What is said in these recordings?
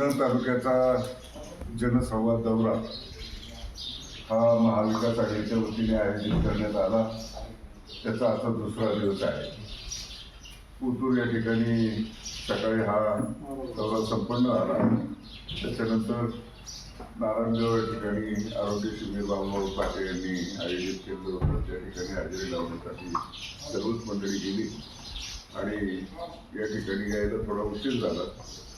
जुन्नर तालुक्याचा जनसंवाद दौरा हा महाविकास आघाडीच्या वतीने आयोजित करण्यात आला. त्याचा आता दुसरा दिवस आहे. पुतूर या ठिकाणी सकाळी हा दौरा संपन्न झाला. त्याच्यानंतर नारायणगाव या ठिकाणी आरोग्य शिबिर बाबूभाऊ पाटे यांनी आयोजित केलं होतं. त्या ठिकाणी हजेरी लावण्यासाठी सर्वच मंडळी गेली. आणि या ठिकाणी यायला थोडा उशीर झाला.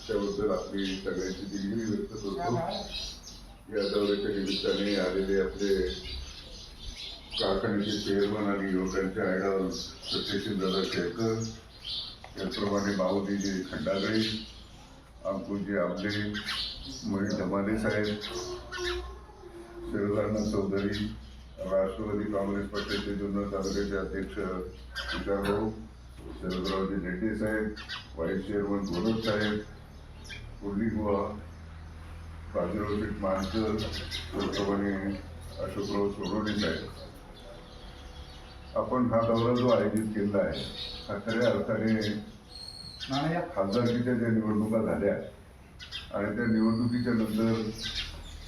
त्याबद्दल आपली सगळ्यांची दिलगिरी व्यक्त करतो. या दौऱ्याच्या निमित्ताने आलेले आपले कारखान्याचे चेअरमन आणि युवकांच्या आयडॉल सत्यशील शेळकर त्याचप्रमाणे बाहुदीजी खंडागळे अंकुजी आमले मोहित धमाने साहेब शरदानंद चौधरी राष्ट्रवादी काँग्रेस पक्षाचे जुन्नर तालुक्याचे अध्यक्ष तुषारभाऊ शरदरावजी रेड्डी साहेब व्हाईस चेअरमन गोरख साहेब बुवा बाजीराव शेठ मानकर त्याचप्रमाणे अशोकराव सोनवणे साहेब आपण हा दौरा जो आयोजित केला आहे हा खऱ्या अर्थाने खासदारकीच्या ज्या निवडणुका झाल्या आणि त्या निवडणुकीच्या नंतर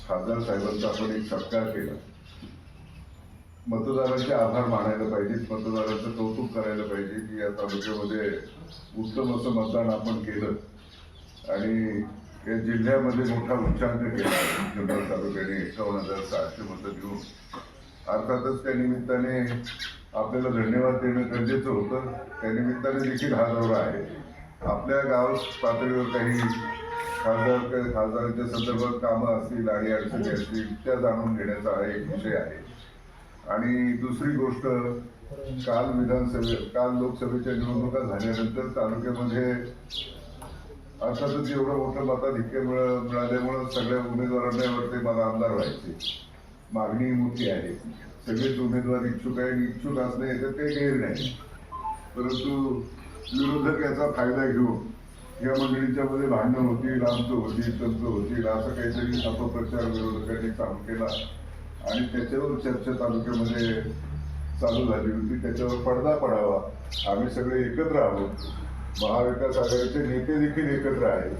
खासदार साहेबांचा आपण एक सत्कार केला. मतदारांचे आभार मानायला पाहिजेत मतदारांचं कौतुक करायला पाहिजे की या तालुक्यामध्ये उत्तम असं मतदान आपण केलं. आणि या जिल्ह्यामध्ये मोठा उच्चांक केला जुन्नर तालुक्याने एकावन्न हजार सहाशे मतं घेऊन अर्थातच त्या निमित्ताने आपल्याला धन्यवाद देणं गरजेचं होतं. त्या निमित्ताने देखील हा दौरा आहे. आपल्या गाव पातळीवर काही खासदार खासदारांच्या संदर्भात कामं असतील आणि अडचणी असतील त्या जाणून घेण्याचा हा एक विषय आहे. आणि दुसरी गोष्ट काल विधानसभे काल लोकसभेच्या निवडणुका झाल्यानंतर तालुक्यामध्ये अर्थातच एवढं मोठं मताधिक्य मिळ मिळाल्यामुळं सगळ्या उमेदवारांना वाटते मला आमदार व्हायचे. मागणी मोठी आहे. सगळेच उमेदवार इच्छुक आहे इच्छुक असणे याच्यात काही गैर नाही. परंतु विरोधक याचा फायदा घेऊन या मंडळींच्या मध्ये भांडणं होतील आमचं होतील तमचं होतील असं काहीतरी अपप्रचार विरोधकांनी चालू केला. आणि त्याच्यावर चर्चा तालुक्यामध्ये चालू झाली होती. त्याच्यावर पडदा पडावा. आम्ही सगळे एकत्र आहोत. महाविकास आघाडीचे नेते देखील एकत्र आहेत.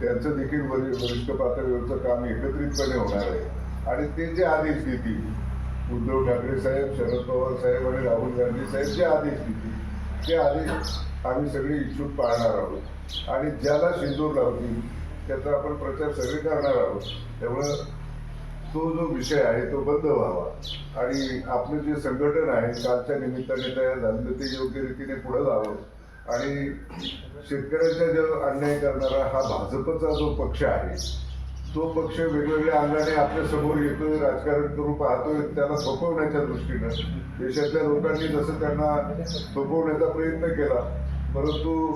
त्यांचं देखील वरिष्ठ पातळीवरचं काम एकत्रितपणे होणार आहे. आणि ते जे आदेश देतील उद्धव ठाकरे साहेब शरद पवार साहेब आणि राहुल गांधी साहेब जे आदेश देतील ते आदेश आम्ही सगळे इच्छुक पाळणार आहोत. आणि ज्याला शिंदूर लावतील त्याचा आपण प्रचार सगळे करणार आहोत. त्यामुळं तो जो विषय आहे तो बंद व्हावा. आणि आपलं जे संघटन आहे कालच्या निमित्ताने तयार झालं ते योग्य रीतीने पुढे जावं. आणि शेतकऱ्यांचा जो अन्याय करणारा हा भाजपचा जो पक्ष आहे तो पक्ष वेगवेगळ्या अंगाने आपल्यासमोर येतोय राजकारण करू पाहतोय त्याला थोपवण्याच्या दृष्टीनं देशातल्या लोकांनी जसं त्यांना थोपवण्याचा प्रयत्न केला परंतु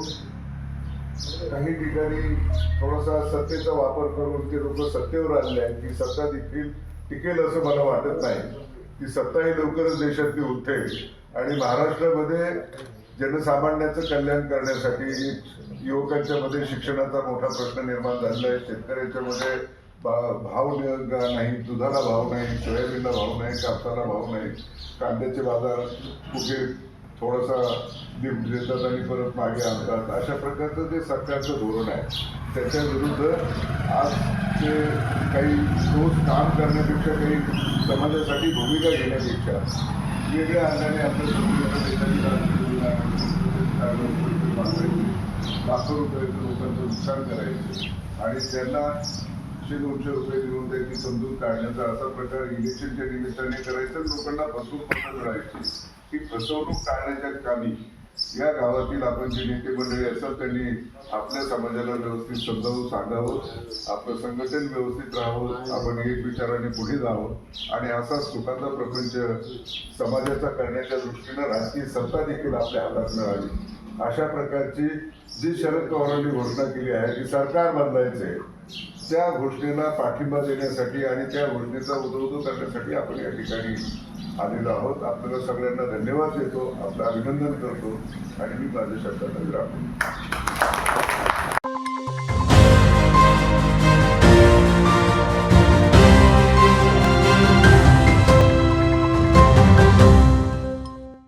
काही ठिकाणी थोडासा सत्तेचा वापर करून ते लोक सत्तेवर आलेले आहेत की सत्ता देखील टिकेल असं मला वाटत नाही. ती सत्ता ही लवकरच देशातली उठेल आणि महाराष्ट्रामध्ये जनसामान्याचं कल्याण करण्यासाठी युवकांच्या मध्ये शिक्षणाचा मोठा प्रश्न निर्माण झालेला आहे शेतकऱ्यांच्या मध्ये भाव नाही दुधाला भाव नाही सोयाबीनला भाव नाही कापसाला भाव नाही. कांद्याचे बाजार कुठे थोडासा दि- देतात आणि परत मागे आणतात. अशा प्रकारचं जे सरकारचं धोरण आहे. त्याच्या विरुद्ध आज ते काही रोज काम करण्यापेक्षा काही समाजासाठी भूमिका घेण्यापेक्षा वेगळ्या अंगाने आपल्या लाखो रुपयाचं लोकांचं नुकसान करायचं आणि त्यांना एकशे दोनशे रुपये देऊन त्यांची समजून काढण्याचा असा प्रकार इलेक्शनच्या निमित्ताने करायचा लोकांना फसवून पत्र मिळायची ही फसवणूक टाळण्याच्या कामी या गावातील आपण जे नेते मंडळी असतात त्यांनी आपल्या समाजाला व्यवस्थित समजावून सांगावं आपलं संघटन व्यवस्थित राहावं आपण एक विचाराने पुढे जावं. आणि असा सुखाचा प्रपंच समाजाचा करण्याच्या दृष्टीनं राजकीय सत्ता देखील आपल्या हातात मिळावी. अशा प्रकारची जी शरद पवारांनी घोषणा केली आहे की सरकार बदलायचे त्या घोषणेला पाठिंबा देण्यासाठी आणि त्या घोषणेचा उदोउदो करण्यासाठी आपण या ठिकाणी आलेलो आहोत. आपल्याला सगळ्यांना धन्यवाद देतो. आपलं अभिनंदन करतो. आणि मी माझ्या शब्दाला विराम